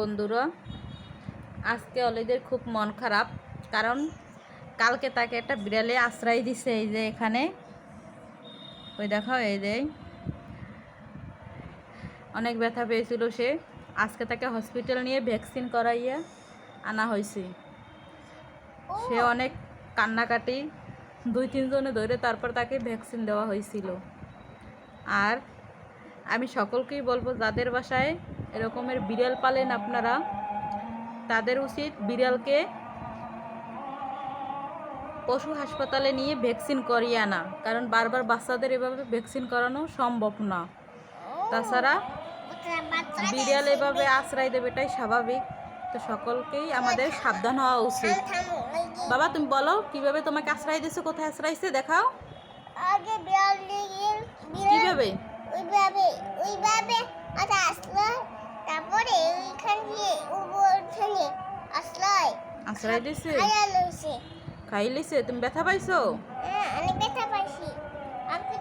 বন্ধুরা আজকে অলিদের খুব মন খারাপ কারণ কালকে তাকে একটা বিড়ালে আশ্রয় দিছে এই যে এখানে। ওই দেখো এই যে। অনেক ব্যথা পেয়েছিল সে। আজকে তাকে হসপিটাল নিয়ে ভ্যাকসিন করাইয়া আনা হয়েছে। সে অনেক কান্নাকাটি দুই তিনজনে ধরে তারপর তাকে ভ্যাকসিন দেওয়া হয়েছিল। আর আমি সকলকেই বলব যাদের বাসায় এরকমের বিড়াল পালেন আপনারা তাদের উচিত বিড়ালকে পশু হাসপাতালে নিয়ে ভ্যাকসিন করিয়ে আনা কারণ বারবার বাচ্চাদের এভাবে ভ্যাকসিন করানো সম্ভব না। তাছাড়া বিড়াল এভাবে আশ্রয় দেবে এটাই স্বাভাবিক তো সকলকেই আমাদের সাবধান হওয়া উচিত। বাবা তুমি বলো কীভাবে তোমাকে আশ্রয় দিয়েছে কোথায় আশ্রয়ছে দেখাও। কীভাবে? ওইভাবে ওইভাবে আচ্ছা আশ্রয় দিছে? খাইয়া লইছে। খাইলিছে তুমি ব্যথা পাইছো? হ্যাঁ ব্যথা পাইছি। আপনি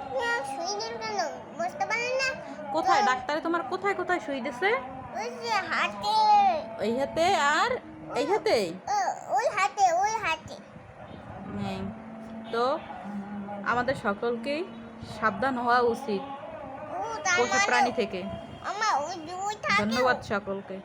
শুই দেন কেন? বুঝতে না? কোথায়? ডাক্তারে তোমার কোথায় কোথায় শুই দিছে? ওই হাতে। এই হাতে আর এই হাতে? ওই হাতে ওই হাতে। হ্যাঁ। তো আমাদের সকলকেই সাবধান হওয়া উচিত। পশু মানে প্রাণী থেকে। ওই ওই ধন্যবাদ সকলকে।